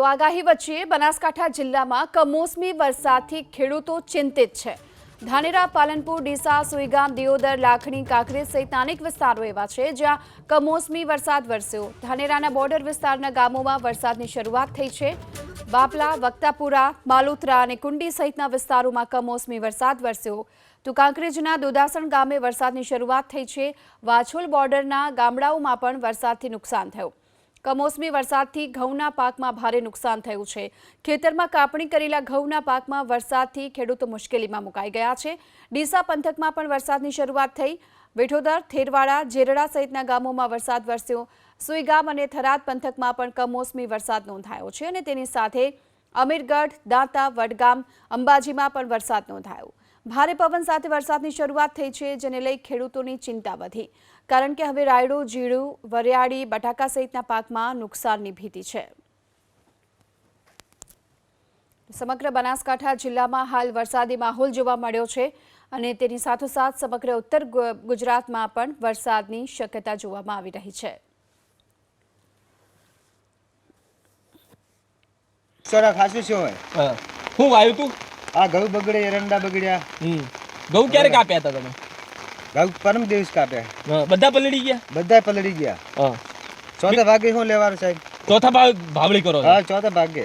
તો આગાહી વચ્ચે બનાસકાંઠા જિલ્લામાં કમોસમી વરસાદથી ખેડૂતો ચિંતિત છે. ધાનેરા, પાલનપુર, ડીસા, સુઈગામ, દિયોદર, લાખણી કાંકરેજ સહિત અનેક વિસ્તારો એવા છે જ્યાં કમોસમી વરસાદ વરસ્યો. ધાનેરાના બોર્ડર વિસ્તારના ગામોમાં વરસાદની શરૂઆત થઈ છે. બાપલા, વક્તાપુરા માલુત્રા અને કુંડી સહિતના વિસ્તારોમાં કમોસમી વરસાદ વરસ્યો. તો કાંકરેજના દુદાસણ ગામે વરસાદની શરૂઆત થઈ છે. વાછોલ બોર્ડરના ગામડાઓમાં પણ વરસાદથી નુકસાન થયું. કમોસમી વરસાદથી ઘઉંના પાકમાં ભારે નુકસાન થયું છે. ખેતરમાં કાપણી કરેલા ઘઉંના પાકમાં વરસાદથી ખેડૂતો મુશ્કેલીમાં મુકાઈ ગયા છે. ડીસા પંથકમાં પણ વરસાદની શરૂઆત થઈ. વિઠોદર, થેરવાડા, જેરડા સહિતના ગામોમાં વરસાદ વરસ્યો. સુઈગામ અને થરાદ પંથકમાં પણ કમોસમી વરસાદ નોંધાયો છે અને તેની સાથે અમીરગઢ, દાંતા, વડગામ, અંબાજીમાં પણ વરસાદ નોંધાયો. ભારે પવન સાથે વરસાદની શરૂઆત થઈ છે જેને લઈ ખેડૂતોની ચિંતા વધી. કારણ કે હવે રાયડો જીરું વરિયાળી બટાકા સહિતના પાકમાં નુકસાનની ભીતિ છે. સમગ્ર બનાસકાંઠા જિલ્લામાં હાલ વરસાદી માહોલ જોવા મળ્યો છે અને તેની સાથોસાથ સમગ્ર ઉત્તર ગુજરાતમાં પણ વરસાદની શક્યતા જોવામાં આવી રહી છે. સોરા ખાસું શું હોય. હા. હું વાયું તું? આ ઘઉં બગડે એરંડા બગડ્યા. હમ. ઘઉં ક્યારે કાપ્યા હતા તમે? ઘઉં પરમ દિવસ કાપ્યા. બધા પલળી ગયા? બધા પલળી ગયા. હા. ચોથા ભાગે શું લેવાનું સાહેબ? ચોથા ભાગ ભાવળી કરો. હા ચોથા ભાગે.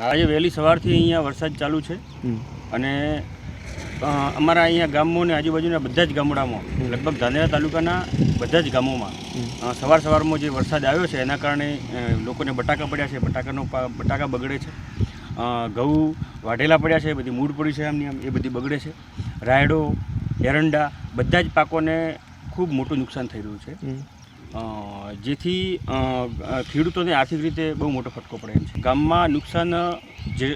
આજે વહેલી સવારથી અહીંયા વરસાદ ચાલુ છે. અને અમારા અહીંયા ગામો અને આજુબાજુના બધા જ ગામડામાં લગભગ ધાનેરા તાલુકાના બધા જ ગામોમાં સવાર સવારમાં જે વરસાદ આવ્યો છે એના કારણે લોકોને બટાકા પડ્યા છે. બટાકાનો બટાકા બગડે છે. ઘઉં વાઢેલા પડ્યા છે બધી મૂળ પડી છે એમની આમ એ બધી બગડે છે. રાયડો એરંડા બધા જ પાકોને ખૂબ મોટું નુકસાન થઈ રહ્યું છે. જેથી ખેડૂતોને આર્થિક રીતે બહુ મોટો ફટકો પડે એમ છે. ગામમાં નુકસાન જે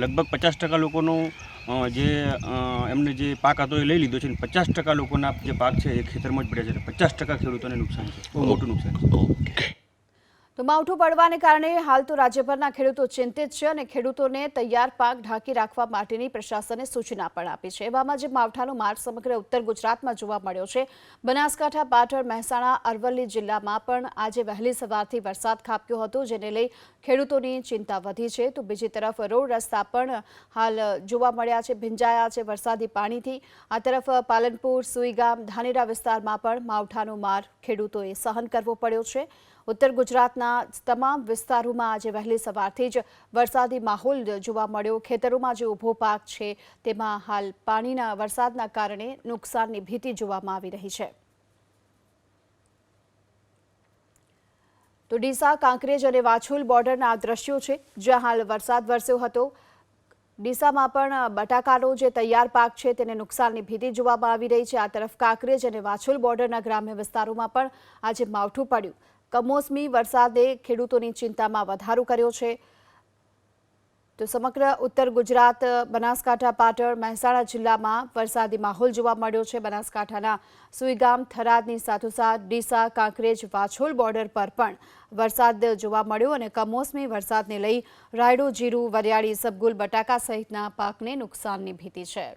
લગભગ પચાસ ટકા લોકોનું જે એમને જે પાક હતો એ લઈ લીધો છે અને પચાસ ટકા લોકોના જે પાક છે એ ખેતરમાં જ પડ્યા છે. પચાસ ટકા ખેડૂતોને નુકસાન છે. બહુ મોટું નુકસાન છે. તો માવઠું પડવાને કારણે હાલ તો રાજ્યભરના ખેડૂતો ચિંતિત છે અને ખેડૂતોને તૈયાર પાક ઢાંકી રાખવા માટેની પ્રશાસને સૂચના પણ આપી છે. એવામાં જે માવઠાનો માર્ગ સમગ્ર ઉત્તર ગુજરાતમાં જોવા મળ્યો છે. બનાસકાંઠા, પાટણ, મહેસાણા, અરવલ્લી જિલ્લામાં પણ આજે વહેલી સવારથી વરસાદ ખાબક્યો હતો, જેને લઈ ખેડૂતોની ચિંતા વધી છે. તો બીજી તરફ રોડ રસ્તા પણ હાલ જોવા મળ્યા છે, ભીંજાયા છે વરસાદી પાણીથી. આ તરફ પાલનપુર, સુઈગામ, ધાનેરા વિસ્તારમાં પણ માવઠાનો માર ખેડૂતોએ સહન કરવો પડ્યો છે. ઉત્તર ગુજરાતના તમામ વિસ્તારોમાં આજે વહેલી સવારથી જ વરસાદી માહોલ જોવા મળ્યો. ખેતરોમાં જે ઊભો પાક છે, તેમાં હાલ પાણીના વરસાદના કારણે નુકસાનની ભીતિ જોવામાં આવી રહી છે. તો ડીસા, કાંકરેજ અને વાછોલ બોર્ડરના આ દ્રશ્યો છે, જ્યાં હાલ વરસાદ વરસ્યો હતો. ડીસામાં પણ બટાકાનો જે તૈયાર પાક છે, તેને નુકસાનની ભીતિ જોવામાં આવી રહી છે. આ તરફ કાંકરેજ અને વાછોલ બોર્ડરના ગ્રામ્ય વિસ્તારોમાં પણ આજે માવઠું પડ્યું. કમોસમી વરસાદે ખેડૂતોની ચિંતામાં વધારો કર્યો છે. તો સમગ્ર ઉત્તર ગુજરાત, બનાસકાંઠા, પાટણ, મહેસાણા જિલ્લામાં વરસાદી માહોલ જોવા મળ્યો છે. બનાસકાંઠાના સુઈગામ, થરાદની સાથોસાથ ડીસા, કાંકરેજ, વાછોલ બોર્ડર પર પણ વરસાદ જોવા મળ્યો અને કમોસમી વરસાદને લઈ રાયડો, જીરું, વરિયાળી, સબગુલ, બટાકા સહિતના પાકને નુકસાનની ભીતિ છે.